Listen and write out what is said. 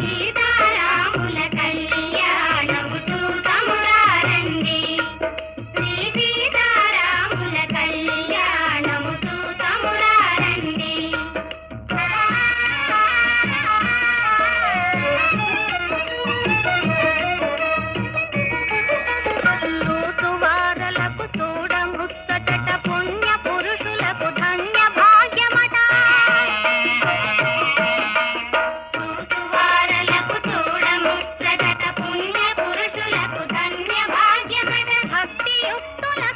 సీత যুক্ত না